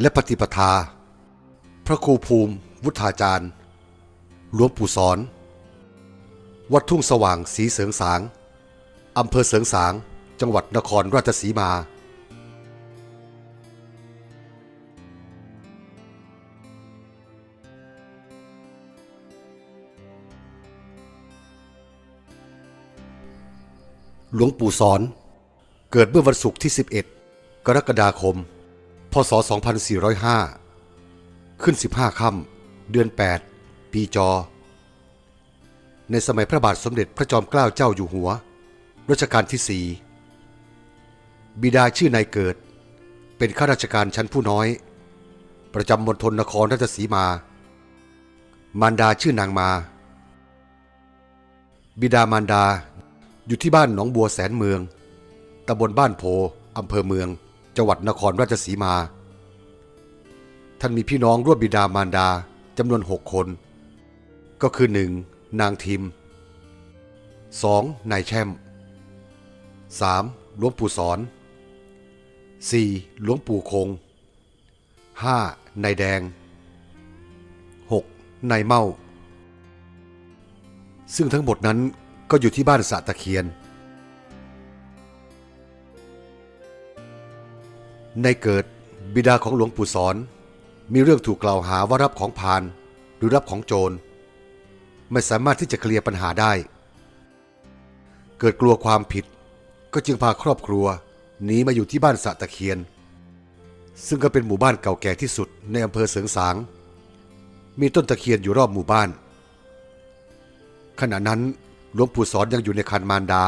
และปฏิปทา พระครูภูมิ วุฒาจารย์ หลวงปู่สอน วัดทุ่งสว่างสีเสริงสาง อำเภอเสริงสาง จังหวัดนครราชสีมา หลวงปู่สอนเกิดเมื่อวันศุกร์ที่ 11 กรกฎาคม ศ 2405 ขึ้น 15 ค่ำเดือน 8 ปีจอ ในสมัยพระบาทสมเด็จพระจอมเกล้าเจ้าอยู่หัว รัชกาลที่4บิดาชื่อนายเกิด เป็นข้าราชการชั้นผู้น้อย ประจำมณฑลนครราชสีมา มารดาชื่อนางมา บิดามารดาอยู่ที่บ้านหนองบัวแสนเมืองตำบลบ้านโพอำเภอเมือง จังหวัดนครราชสีมา ท่านมีพี่น้องร่วมบิดามารดาจำนวนหกคน ก็คือหนึ่งนางทิมสองนายแช่มสามหลวงปู่สอนสี่หลวงปู่คงห้านายแดงหกนายเมาซึ่งทั้งหมดนั้นก็อยู่ที่บ้านสะตะเคียน ในเกิดบิดาของหลวงปู่สอน มีเรื่องถูกกล่าวหาว่ารับของพานหรือรับของโจร ไม่สามารถที่จะเคลียร์ปัญหาได้ เกิดกลัวความผิด ก็จึงพาครอบครัวหนีมาอยู่ที่บ้านสะตะเคียน ซึ่งก็เป็นหมู่บ้านเก่าแก่ที่สุดในอำเภอเสริงสาง มีต้นตะเคียนอยู่รอบหมู่บ้าน ขณะนั้นหลวงปู่สอนยังอยู่ในคันมารดา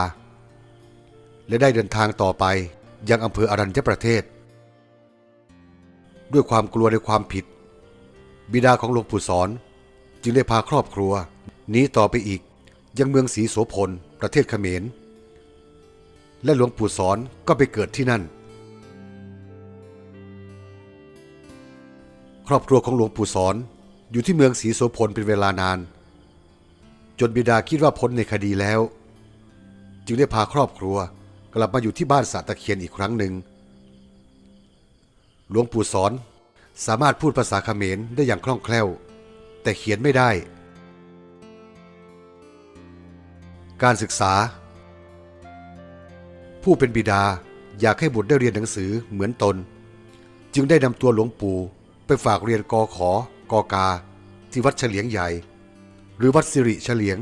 และได้เดินทางต่อไปยังอำเภออรัญญประเทศ ด้วยความกลัวในความผิด บิดาของหลวงปู่สอน จึงได้พาครอบครัวหนีต่อไปอีก ยังเมืองศรีโสพล ประเทศเขมร และหลวงปู่สอนก็ไปเกิดที่นั่น ครอบครัวของหลวงปู่สอนอยู่ที่เมืองศรีโสพลเป็นเวลานาน จนบิดาคิดว่าพ้นในคดีแล้ว จึงได้พาครอบครัวกลับมาอยู่ที่บ้านสะตะเคียนอีกครั้งหนึ่ง หลวงปู่สอน สามารถพูดภาษาเขมรได้อย่างคล่องแคล่ว แต่เขียนไม่ได้ การศึกษา ผู้เป็นบิดาอยากให้บุตรได้เรียนหนังสือเหมือนตน จึงได้นำตัวหลวงปู่ไปฝากเรียนกอขอกอกา ที่วัดเฉลียงใหญ่ หรือวัดสิริเฉลียง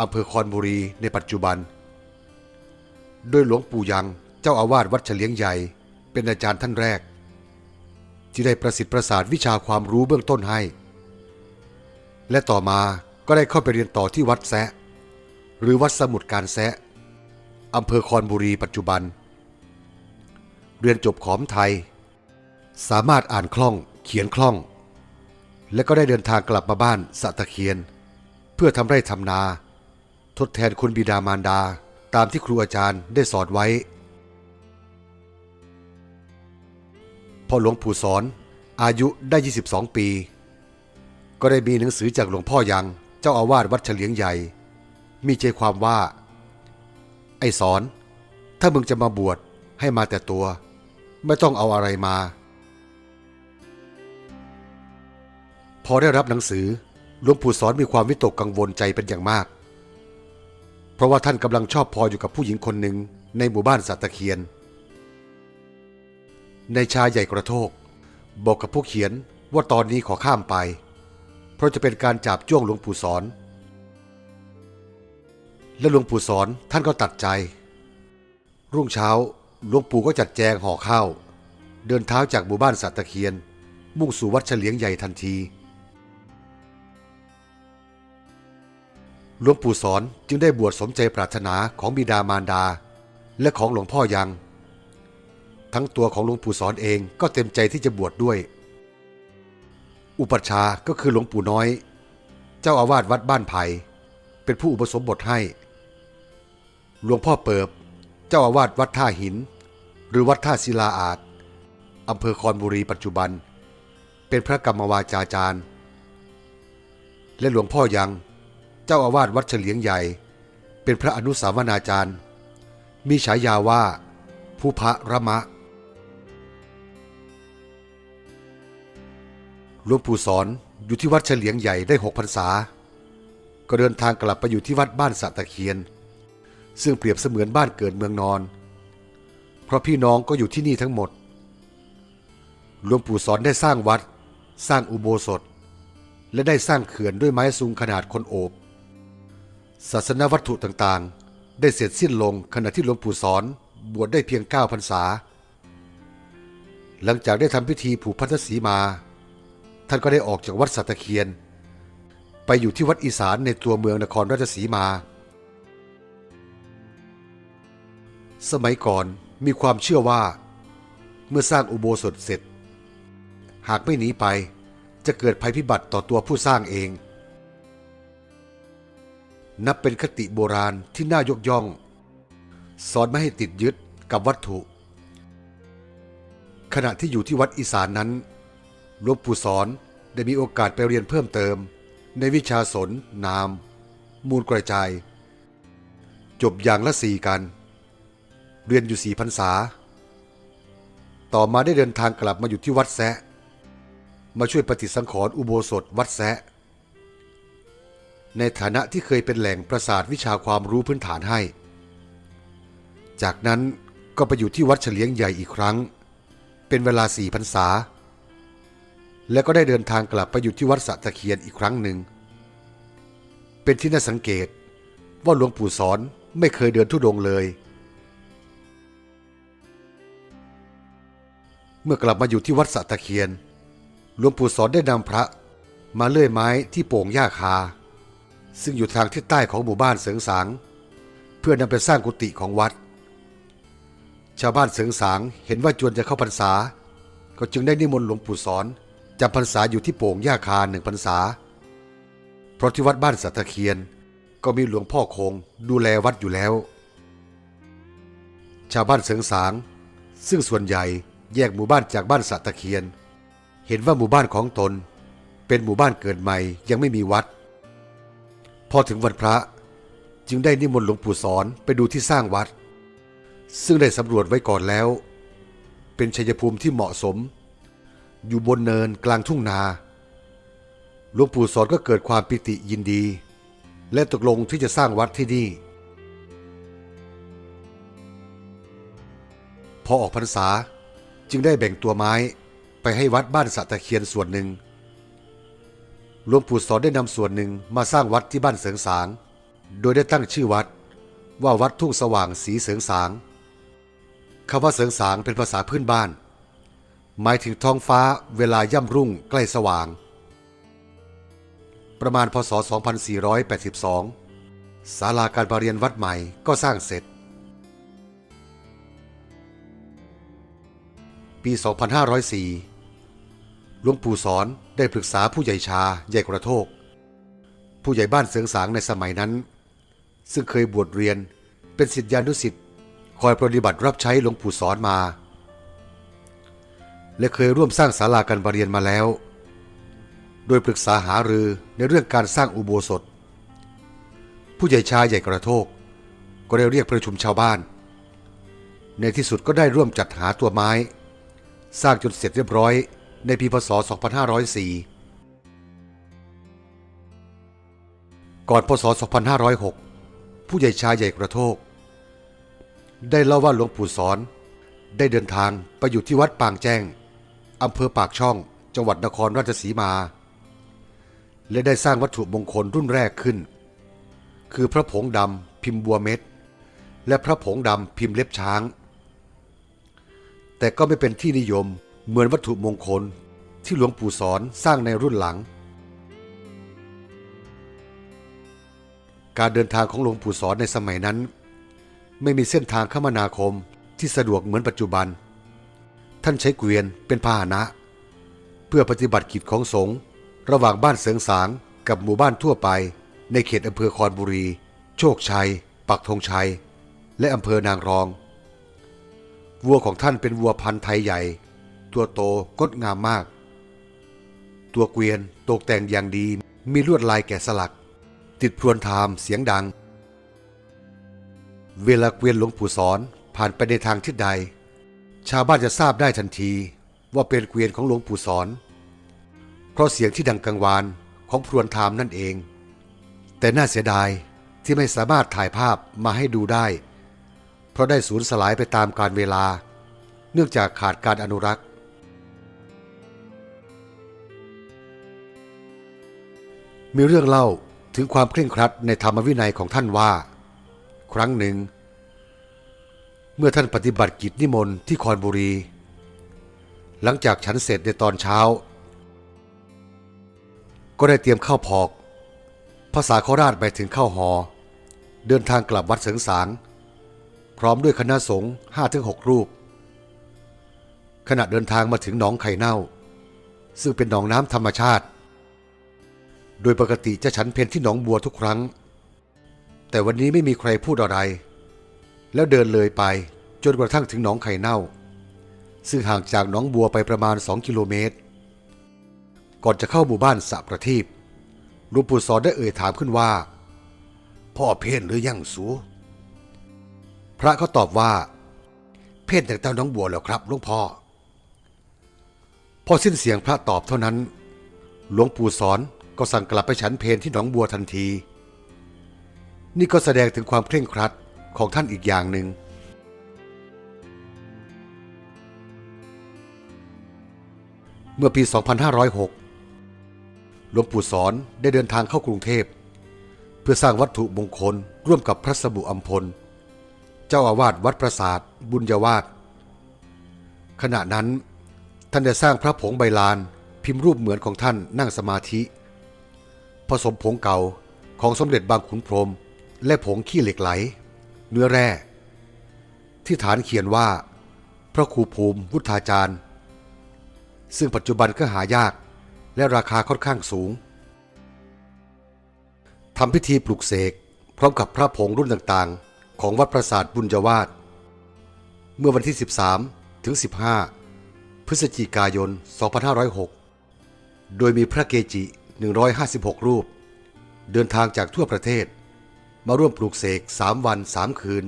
อำเภอคอนบุรีในปัจจุบัน โดยหลวงปู่ยังเจ้าอาวาสวัดเฉลียงใหญ่ เป็นอาจารย์ท่านแรก ที่ได้ประสิทธิ์ประสาทวิชาความรู้เบื้องต้นให้ และต่อมาก็ได้เข้าไปเรียนต่อที่วัดแซะ หรือวัดสมุทรการแซะอำเภอคอนบุรีปัจจุบัน เรียนจบขอมไทย สามารถอ่านคล่องเขียนคล่อง และก็ได้เดินทางกลับมาบ้านสะตะเคียน เพื่อทำไร่ทำนา ทดแทนคุณบิดามารดาตามที่ครูอาจารย์ได้สอนไว้ พอหลวงปู่สอนอายุได้ 22 ปี ก็ได้มีหนังสือจากหลวงพ่อยังเจ้าอาวาสวัดเฉลียงใหญ่ มีใจความว่า ไอ้สอน ถ้ามึงจะมาบวชให้มาแต่ตัว ไม่ต้องเอาอะไรมา พอได้รับหนังสือหลวงปู่สอนมีความวิตกกังวลใจเป็นอย่างมาก เพราะว่าท่านกำลังชอบพออยู่กับผู้หญิงคนหนึ่งในหมู่บ้านสัตตะเคียน ในชายใหญ่กระโทก บอกกับผู้เขียนว่าตอนนี้ขอข้ามไป เพราะจะเป็นการจับจ้วงหลวงปู่สอน และหลวงปู่สอนท่านก็ตัดใจ รุ่งเช้าหลวงปู่ก็จัดแจงห่อข้าว เดินเท้าจากหมู่บ้านสัตตะเคียน มุ่งสู่วัดเฉลียงใหญ่ทันทีหลวงปู่สอนจึงได้บวชสมใจปรารถนาของบิดามารดา และของหลวงพ่อยัง ทั้งตัวของหลวงปู่สอนเองก็เต็มใจที่จะบวชดด้วย อุปัชฌาย์ก็คือหลวงปู่น้อย เจ้าอาวาสวัดบ้านไผ่เป็นผู้อุปสมบทให้ หลวงพ่อเปิบ เจ้าอาวาสวัดท่าหิน หรือวัดท่าศิลาอาจอำเภอคอนบุรีปัจจุบัน เป็นพระกรรมวาจาจารย์ และหลวงพ่อยัง เจ้าอาวาสวัดเฉลียงใหญ่ เป็นพระอนุสาวนาจารย์ มีฉายาว่า ผู้พระระมะ หลวงปู่สอนอยู่ที่วัดเฉลียงใหญ่ได้หกพรรษา ก็เดินทางกลับไปอยู่ที่วัดบ้านสะตะเคียน ซึ่งเปรียบเสมือนบ้านเกิดเมืองนอน เพราะพี่น้องก็อยู่ที่นี่ทั้งหมด หลวงปู่สอนได้สร้างวัด สร้างอุโบสถ และได้สร้างเขื่อนด้วยไม้ซุงขนาดคนโอบ ศาสนวัตถุต่างๆ ได้เสร็จสิ้นลงขณะที่หลวงปู่สอนบวชได้เพียง9พรรษา หลังจากได้ทำพิธีผูกพัทธสีมา ท่านก็ได้ออกจากวัดสัตเคียน ไปอยู่ที่วัดอีสานในตัวเมืองนครราชสีมา สมัยก่อนมีความเชื่อว่า เมื่อสร้างอุโบสถเสร็จ หากไม่หนีไปจะเกิดภัยพิบัติต่อตัวผู้สร้างเอง นับเป็นคติโบราณที่น่ายกย่อง สอนไม่ให้ติดยึดกับวัตถุ ขณะที่อยู่ที่วัดอีสานนั้น หลวงปู่สอนได้มีโอกาสไปเรียนเพิ่มเติม ในวิชาสน นาม มูลกระจาย จบอย่างละสี่กัน เรียนอยู่สี่พรรษา ต่อมาได้เดินทางกลับมาอยู่ที่วัดแซะ มาช่วยปฏิสังขรณ์อุโบสถวัดแซะ ในฐานะที่เคยเป็นแหล่งประสาทวิชาความรู้พื้นฐานให้ จากนั้นก็ไปอยู่ที่วัดเฉลียงใหญ่อีกครั้ง เป็นเวลาสี่พรรษา และก็ได้เดินทางกลับไปอยู่ที่วัดสะตะเคียนอีกครั้งหนึ่ง เป็นที่น่าสังเกตว่าหลวงปู่สอนไม่เคยเดินทุดงเลย เมื่อกลับมาอยู่ที่วัดสะตะเคียน หลวงปู่สอนได้นำพระมาเลื่อยไม้ที่โป่งหญ้าคา ซึ่งอยู่ทางทิศใต้ของหมู่บ้านเสริงสาง เพื่อนำไปสร้างกุฏิของวัด ชาวบ้านเสริงสางเห็นว่าจวนจะเข้าพรรษา ก็จึงได้นิมนต์หลวงปู่สอน จำพรรษาอยู่ที่โป่งหญ้าคาหนึ่งพรรษา เพราะที่วัดบ้านสัตเคียน ก็มีหลวงพ่อคงดูแลวัดอยู่แล้ว ชาวบ้านเสริงสาง ซึ่งส่วนใหญ่แยกหมู่บ้านจากบ้านสัตเคียน เห็นว่าหมู่บ้านของตน เป็นหมู่บ้านเกิดใหม่ยังไม่มีวัด พอถึงวันพระจึงได้นิมนต์หลวงปู่สอนไปดูที่สร้างวัด ซึ่งได้สำรวจไว้ก่อนแล้ว เป็นชัยภูมิที่เหมาะสม อยู่บนเนินกลางทุ่งนา หลวงปู่สอนก็เกิดความปิติยินดี และตกลงที่จะสร้างวัดที่นี่ พอออกพรรษาจึงได้แบ่งตัวไม้ไปให้วัดบ้านสะตะเคียนส่วนหนึ่ง หลวงปู่สอนได้นำส่วนหนึ่งมาสร้างวัดที่บ้านเสริงสาง โดยได้ตั้งชื่อวัดว่าวัดทุ่งสว่างสีเสริงสางคำว่าเสริงสางเป็นภาษาพื้นบ้าน หมายถึงท้องฟ้าเวลาย่ำรุ่งใกล้สว่าง ประมาณพศ 2482 ศาลาการประเรียนวัดใหม่ก็สร้างเสร็จ ปี 2504 หลวงปู่สอนได้ปรึกษาผู้ใหญ่ชาใหญ่กระโทก ผู้ใหญ่บ้านเสืองสางในสมัยนั้น ซึ่งเคยบวชเรียนเป็นศิษยานุศิษย์คอยปฏิบัติรับใช้หลวงปู่สอนมา และเคยร่วมสร้างศาลาการประเรียนมาแล้ว โดยปรึกษาหารือในเรื่องการสร้างอุโบสถ ผู้ใหญ่ชายใหญ่กระโทก ก็ได้เรียกประชุมชาวบ้าน ในที่สุดก็ได้ร่วมจัดหาตัวไม้ สร้างจนเสร็จเรียบร้อยในปีพศ 2504 ก่อนพศ 2506 ผู้ใหญ่ชายใหญ่กระโทก ได้เล่าว่าหลวงปู่สอนได้เดินทางไปอยู่ที่วัดปางแจ้ง อำเภอปากช่อง จังหวัดนครราชสีมา และได้สร้างวัตถุมงคลรุ่นแรกขึ้น คือพระผงดำพิมพ์บัวเม็ด และพระผงดำพิมพ์เล็บช้าง แต่ก็ไม่เป็นที่นิยมเหมือนวัตถุมงคลที่หลวงปู่สอนสร้างในรุ่นหลัง การเดินทางของหลวงปู่สอนในสมัยนั้น ไม่มีเส้นทางคมนาคมที่สะดวกเหมือนปัจจุบัน ท่านใช้เกวียนเป็นพาหนะ เพื่อปฏิบัติกิจของสงฆ์ระหว่างบ้านเสริงสางกับหมู่บ้านทั่วไป ในเขตอำเภอคอนบุรี โชคชัย ปักธงชัย และอำเภอนางรอง วัวของท่านเป็นวัวพันธุ์ไทยใหญ่ ตัวโตงดงามมาก ตัวเกวียนตกแต่งอย่างดีมีลวดลายแกะสลัก ติดพรวนทามเสียงดัง เวลาเกวียนหลวงปู่สอนผ่านไปในทางทิศใด ชาวบ้านจะทราบได้ทันทีว่าเป็นเกวียนของหลวงปู่สอน เพราะเสียงที่ดังกังวานของพรวนไทม์นั่นเอง แต่น่าเสียดายที่ไม่สามารถถ่ายภาพมาให้ดูได้ เพราะได้สูญสลายไปตามกาลเวลา เนื่องจากขาดการอนุรักษ์ มีเรื่องเล่าถึงความเคร่งครัดในธรรมวินัยของท่านว่า ครั้งหนึ่ง เมื่อท่านปฏิบัติกิจนิมนต์ที่คอนบุรี หลังจากฉันเสร็จในตอนเช้า ก็ได้เตรียมข้าวพอก ภาษาโคราชไปถึงข้าวหอ เดินทางกลับวัดเสิงสาง พร้อมด้วยคณะสงฆ์ห้าถึงหกรูป ขณะเดินทางมาถึงหนองไข่เน่า ซึ่งเป็นหนองน้ำธรรมชาติ โดยปกติจะฉันเพนที่หนองบัวทุกครั้ง แต่วันนี้ไม่มีใครพูดอะไร แล้วเดินเลยไปจนกระทั่งถึงหนองไข่เน่า ซึ่งห่างจากหนองบัวไปประมาณ 2 กิโลเมตร ก่อนจะเข้าหมู่บ้านสะประทีปหลวงปู่สอนได้เอ่ยถามขึ้นว่า พ่อเพศหรือยังสู พระเขาตอบว่า เพศแต่เต้าน้องบัวแล้วครับหลวงพ่อ พอสิ้นเสียงพระตอบเท่านั้น หลวงปู่สอนก็สั่งกลับไปฉันเพนที่หนองบัวทันที นี่ก็แสดงถึงความเคร่งครัด ของท่านอีกอย่างหนึ่งเมื่อปี 2506 หลวงปู่สอนได้เดินทางเข้ากรุงเทพ เพื่อสร้างวัตถุมงคลร่วมกับพระสมุอัมพล เจ้าอาวาสวัดประสาท บุญยวาสขณะนั้นท่านได้สร้างพระผงใบลาน พิมพ์รูปเหมือนของท่านนั่งสมาธิ ผสมผงเก่าของสมเด็จบางขุนพรม และผงขี้เหล็กไหล เนื้อแร่ ที่ฐานเขียนว่า พระครูภูมิวุฒาจารย์ ซึ่งปัจจุบันก็หายากและราคาค่อนข้างสูงทำพิธีปลุกเสกพร้อมกับพระผงรุ่นต่างๆ ของวัดประสาทบุญยวาสเมื่อวันที่ 13 ถึง 15 พฤศจิกายน 2506 โดยมีพระเกจิ 156 รูป เดินทางจากทั่วประเทศ มาร่วมปลูกเสก3วัน3คืน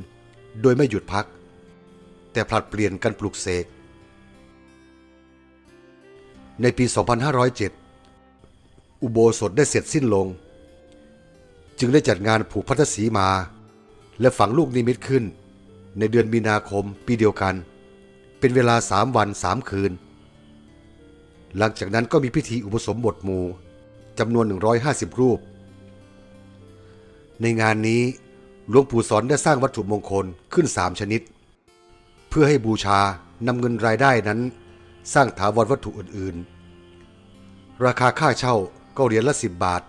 โดยไม่หยุดพัก แต่ผลัดเปลี่ยนกันปลูกเสก ในปี 2507 อุโบสถได้เสร็จสิ้นลง จึงได้จัดงานผูกพัทธสีมา และฝังลูกนิมิตขึ้น ในเดือนมีนาคมปีเดียวกัน เป็นเวลาสามวันสามคืน หลังจากนั้นก็มีพิธีอุปสมบทหมู่จำนวน 150 รูป ในงานนี้หลวงปู่สอนได้สร้างวัตถุมงคลขึ้นสามชนิด เพื่อให้บูชานำเงินรายได้นั้น สร้างถาวรวัตถุอื่นๆ ราคาค่าเช่าก็เหรียญละ10บาท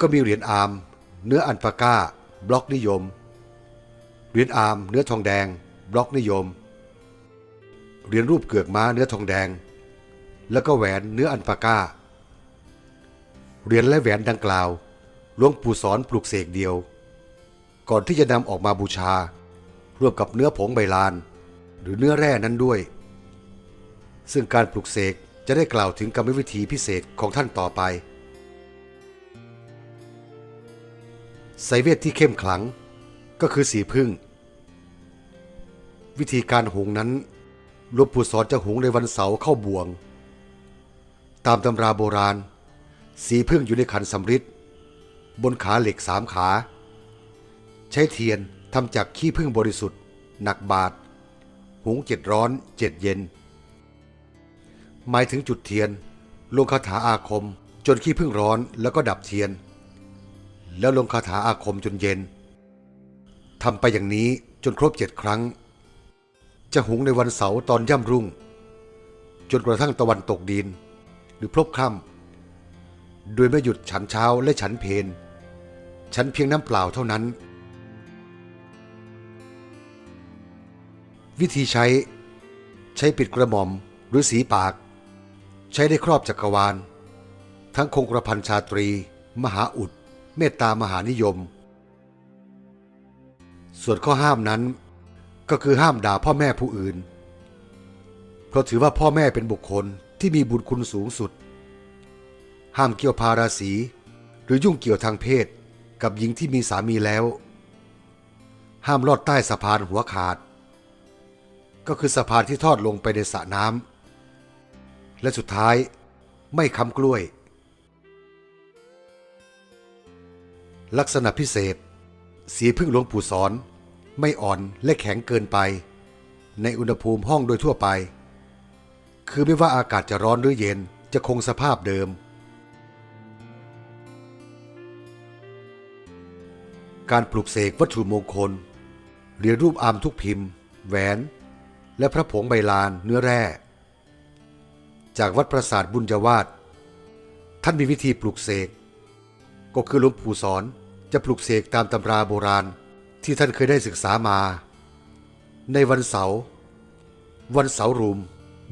ก็มีเหรียญอาร์มเนื้ออันปาก้า บล็อกนิยม เหรียญอาร์มเนื้อทองแดง บล็อกนิยม เหรียญรูปเกือกม้าเนื้อทองแดง แล้วก็แหวนเนื้ออันปาก้า เหรียญและแหวนดังกล่าว หลวงปู่สอนปลูกเสกเดียว ก่อนที่จะนำออกมาบูชา ร่วมกับเนื้อผงใบลาน หรือเนื้อแร่นั้นด้วย ซึ่งการปลูกเสกจะได้กล่าวถึงกรรมวิธีพิเศษของท่านต่อไปไสยเวทที่เข้มขลังก็คือสีพึ่ง วิธีการหุงนั้นหลวงปู่สอนจะหุงในวันเสาร์เข้าบวง ตามตำราโบราณ สีพึ่งอยู่ในขันสำริด บนขาเหล็กสามขา ใช้เทียนทำจากขี้พึ่งบริสุทธิ์ หนักบาท หุงเจ็ดร้อนเจ็ดเย็น หมายถึงจุดเทียน ลงคาถาอาคมจนขี้พึ่งร้อนแล้วก็ดับเทียน แล้วลงคาถาอาคมจนเย็นทำไปอย่างนี้จนครบเจ็ดครั้ง จะหุงในวันเสาร์ตอนย่ำรุ่ง จนกระทั่งตะวันตกดิน หรือพลบค่ำโดยไม่หยุดฉันเช้าและฉันเพน ฉันเพียงน้ำเปล่าเท่านั้น วิธีใช้ ใช้ปิดกระหม่อมหรือสีปาก ใช้ได้ครอบจักรวาล ทั้งคงกระพันชาตรี มหาอุด เมตตามหานิยม ส่วนข้อห้ามนั้นก็คือห้ามด่าพ่อแม่ผู้อื่น เพราะถือว่าพ่อแม่เป็นบุคคลที่มีบุญคุณสูงสุด ห้ามเกี่ยวพาราสีหรือยุ่งเกี่ยวทางเพศ กับหญิงที่มีสามีแล้ว ห้ามลอดใต้สะพานหัวขาด ก็คือสะพานที่ทอดลงไปในสระน้ำและสุดท้ายไม่ค้ำกล้วย ลักษณะพิเศษ สีพึ่งหลวงปู่สอน ไม่อ่อนและแข็งเกินไป ในอุณหภูมิห้องโดยทั่วไป คือไม่ว่าอากาศจะร้อนหรือเย็นจะคงสภาพเดิม การปลุกเสกวัตถุมงคล เหรียญรูปอามทุกพิมพ์ แหวน และพระผงใบลานเนื้อแร่ จากวัดประสาทบุญจวาดท่านมีวิธีปลุกเสก ก็คือหลวงปู่สอนจะปลุกเสกตามตำราโบราณที่ท่านเคยได้ศึกษามา ในวันเสาร์วันเสาร์รุม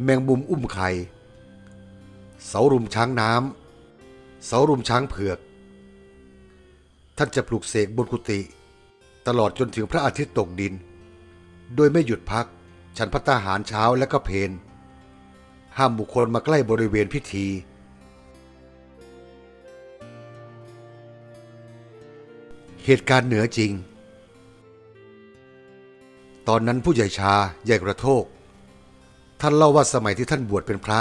แมงมุมอุ้มไข่เสารุมช้างน้ำเสารุมช้างเผือก ท่านจะปลุกเสกบนกุฏิตลอดจนถึงพระอาทิตย์ตกดิน โดยไม่หยุดพัก ฉันพัตตาหารเช้าและก็เพนห้ามบุคคลมาใกล้บริเวณพิธี เหตุการณ์เหนือจริง ตอนนั้นผู้ใหญ่ชาใหญ่กระโทก ท่านเล่าว่าสมัยที่ท่านบวชเป็นพระ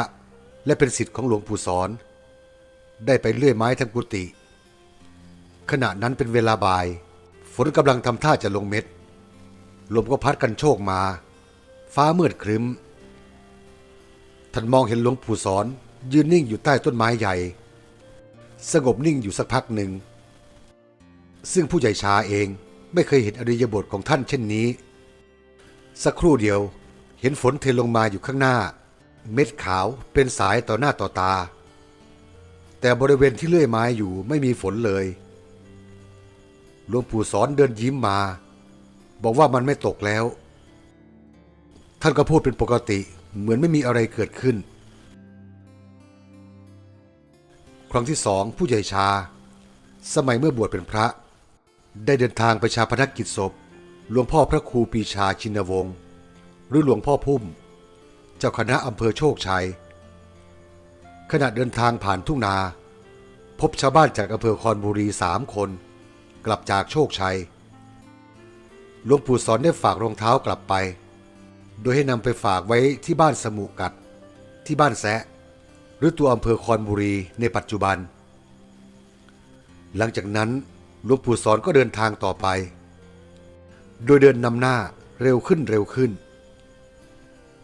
และเป็นศิษย์ของหลวงปู่สอน ได้ไปเลื่อยไม้ทำกุฏิ ขณะนั้นเป็นเวลาบ่าย ฝนกำลังทำท่าจะลงเม็ด ลมก็พัดกันโชกมา ฟ้ามืดครึ้ม ท่านมองเห็นหลวงปู่สอน ยืนนิ่งอยู่ใต้ต้นไม้ใหญ่ สงบนิ่งอยู่สักพักหนึ่ง ซึ่งผู้ใหญ่ชาเองไม่เคยเห็นอริยบทของท่านเช่นนี้ สักครู่เดียวเห็นฝนเทลงมาอยู่ข้างหน้า เม็ดขาวเป็นสายต่อหน้าต่อตา แต่บริเวณที่เลื่อยไม้อยู่ไม่มีฝนเลย หลวงปู่สอนเดินยิ้มมา บอกว่ามันไม่ตกแล้ว ท่านก็พูดเป็นปกติเหมือนไม่มีอะไรเกิดขึ้น ครั้งที่สองผู้ใหญ่ชา สมัยเมื่อบวชเป็นพระ ได้เดินทางไปชาพนักกิจศพ หลวงพ่อพระครูปีชาชินวงศ์หรือหลวงพ่อพุ่ม เจ้าคณะอำเภอโชคชัย ขณะเดินทางผ่านทุ่งนา พบชาวบ้านจากอำเภอคอนบุรีสามคน กลับจากโชคชัยหลวงปู่สอนได้ฝากรองเท้ากลับไป โดยให้นำไปฝากไว้ที่บ้านสมุกัด ที่บ้านแซะ หรือตัวอำเภอคอนบุรีในปัจจุบัน หลังจากนั้นหลวงปู่สอนก็เดินทางต่อไป โดยเดินนำหน้าเร็วขึ้นเร็วขึ้น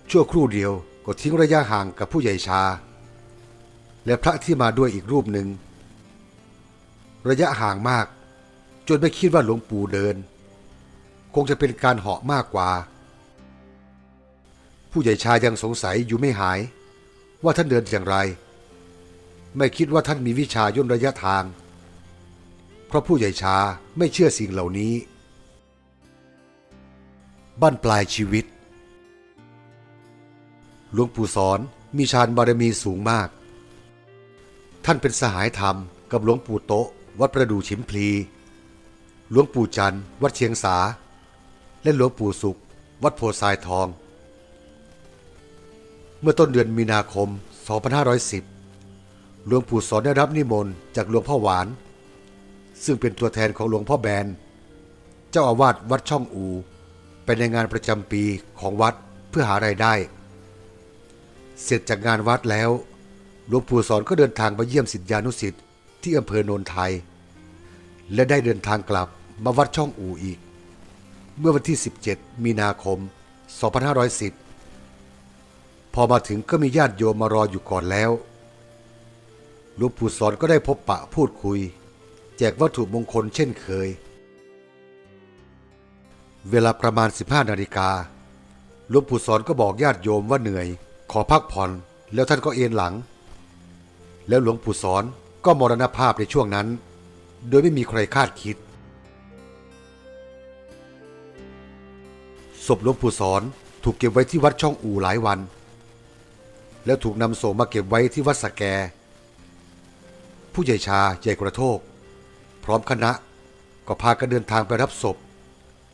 ชั่วครู่เดียวก็ทิ้งระยะห่างกับผู้ใหญ่ชา และพระที่มาด้วยอีกรูปหนึ่ง ระยะห่างมาก จนไม่คิดว่าหลวงปู่เดิน คงจะเป็นการเหาะมากกว่า ผู้ใหญ่ชายังสงสัยอยู่ไม่หาย ว่าท่านเดินอย่างไร ไม่คิดว่าท่านมีวิชาย่นระยะทาง เพราะผู้ใหญ่ชาไม่เชื่อสิ่งเหล่านี้ บ้านปลายชีวิต หลวงปู่สอนมีฌานบารมีสูงมาก ท่านเป็นสหายธรรมกับหลวงปู่โตวัดประดู่ฉิมพลี หลวงปู่จันทร์วัดเชียงสา และหลวงปู่สุข วัดโพทรายทอง เมื่อต้นเดือนมีนาคม 2510 หลวงปู่สอนได้รับนิมนต์จากหลวงพ่อหวาน ซึ่งเป็นตัวแทนของหลวงพ่อแบน เจ้าอาวาสวัดช่องอูไปในงานประจำปีของวัดเพื่อหารายได้ เสร็จจากงานวัดแล้ว หลวงปู่สอนก็เดินทางไปเยี่ยมศิษยานุศิษย์ที่อำเภอโนนไทย และได้เดินทางกลับ มาวัดช่องอูอีก เมื่อวันที่ 17 มีนาคม 2510 พอมาถึงก็มีญาติโยมมารออยู่ก่อนแล้วหลวงปู่สอนก็ได้พบปะพูดคุย แจกวัตถุมงคลเช่นเคย เวลาประมาณ 15 นาฬิกาหลวงปู่สอนก็บอกญาติโยมว่าเหนื่อย ขอพักผ่อนแล้วท่านก็เอนหลัง แล้วหลวงปู่สอนก็มรณภาพในช่วงนั้น โดยไม่มีใครคาดคิด ศพหลวงปู่สอนถูกเก็บไว้ที่วัดช่องอู่หลายวัน แล้วถูกนำส่งมาเก็บไว้ที่วัดสะแก ผู้ใหญ่ชาใหญ่กระโทก พร้อมคณะก็พากันเดินทางไปรับศพ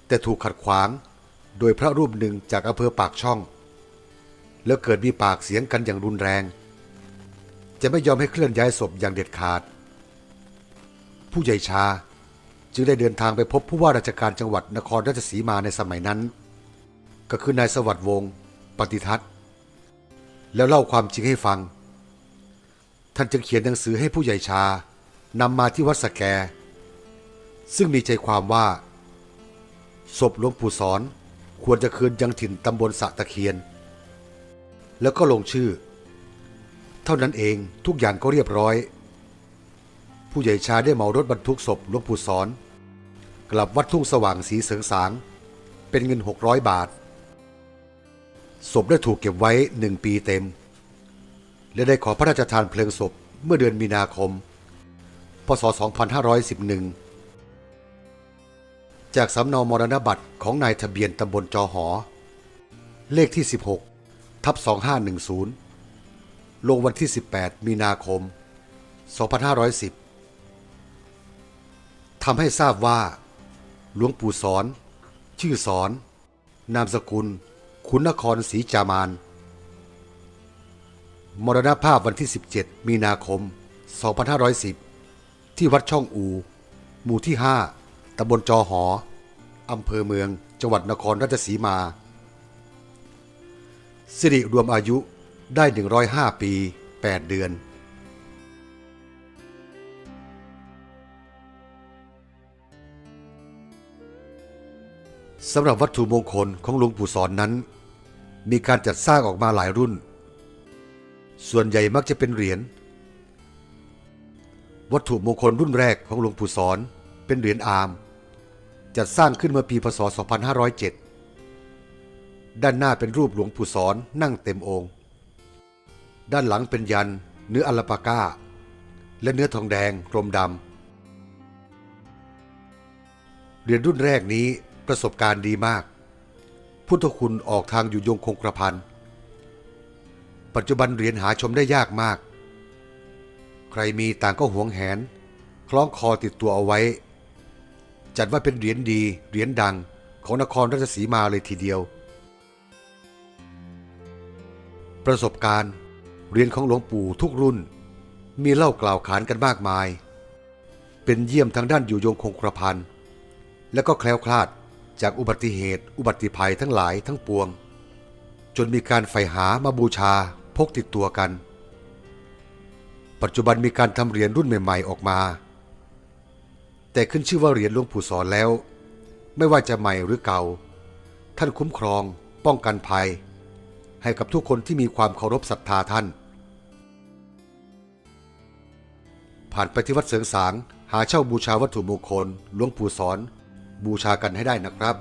แต่ถูกขัดขวางโดยพระรูปหนึ่งจากอำเภอปากช่อง แล้วเกิดมีปากเสียงกันอย่างรุนแรง จะไม่ยอมให้เคลื่อนย้ายศพอย่างเด็ดขาด ผู้ใหญ่ชาจึงได้เดินทางไปพบผู้ว่าราชการจังหวัดนครราชสีมาในสมัยนั้น ก็คือนายสวัสดิ์วงศ์ปฏิทัศน์ แล้วเล่าความจริงให้ฟัง ท่านจึงเขียนหนังสือให้ผู้ใหญ่ชานำมาที่วัดสแก ซึ่งมีใจความว่า ศพหลวงปู่สอนควรจะคืนยังถิ่นตำบลสะตะเคียน แล้วก็ลงชื่อ เท่านั้นเองทุกอย่างก็เรียบร้อย ผู้ใหญ่ชาได้เหมารถบรรทุกศพหลวงปู่สอน กลับวัดทุ่งสว่างสีเสริงสาง เป็นเงิน 600 บาท ศพได้ถูกเก็บไว้หนึ่งปีเต็ม และได้ขอพระราชทานเพลิงศพเมื่อเดือนมีนาคม พศ 2511 จากสำเนามรณบัตรของนายทะเบียนตำบลจอหอ เลขที่ 16 ทับ 2510 ลงวันที่ 18 มีนาคม 2510 ทำให้ทราบว่า หลวงปู่สอน ชื่อสอน นามสกุล คุณนครศรีจามาน มรณภาพวันที่ 17 มีนาคม 2510 ที่วัดช่องอู หมู่ที่ 5ตำบลจอหออำเภอเมือง จังหวัดนครราชสีมา สิริรวมอายุได้ 105 ปี 8 เดือนสำหรับวัตถุมงคลของหลวงปู่สอนนั้น มีการจัดสร้างออกมาหลายรุ่น ส่วนใหญ่มักจะเป็นเหรียญ วัตถุมงคลรุ่นแรกของหลวงปู่สอนเป็นเหรียญอาม จัดสร้างขึ้นเมื่อปีพศ 2507 ด้านหน้าเป็นรูปหลวงปู่สอนนั่งเต็มองค์ ด้านหลังเป็นยันเนื้ออัลลปาก้า และเนื้อทองแดงกรมดำ เหรียญรุ่นแรกนี้ประสบการณ์ดีมาก พุทธคุณออกทางอยู่ยงคงกระพัน ปัจจุบันเหรียญหาชมได้ยากมาก ใครมีต่างก็หวงแหน คล้องคอติดตัวเอาไว้ จัดว่าเป็นเหรียญดี เหรียญดังของนครราชสีมาเลยทีเดียว ประสบการณ์เหรียญของหลวงปู่ทุกรุ่น มีเล่ากล่าวขานกันมากมาย เป็นเยี่ยมทางด้านอยู่ยงคงกระพันและก็แคล้วคลาด จากอุบัติเหตุ อุบัติภัยทั้งหลายทั้งปวง จนมีการใฝ่หามาบูชาพกติดตัวกัน ปัจจุบันมีการทำเหรียญรุ่นใหม่ ๆออกมา แต่ขึ้นชื่อว่าเหรียญหลวงปู่สอนแล้ว ไม่ว่าจะใหม่หรือเก่า ท่านคุ้มครอง ป้องกันภัย ให้กับทุกคนที่มีความเคารพศรัทธาท่าน ผ่านไปที่วัดเสริงสางหาเช่าบูชาวัตถุมงคลหลวงปู่สอน บูชากันให้ได้นะครับ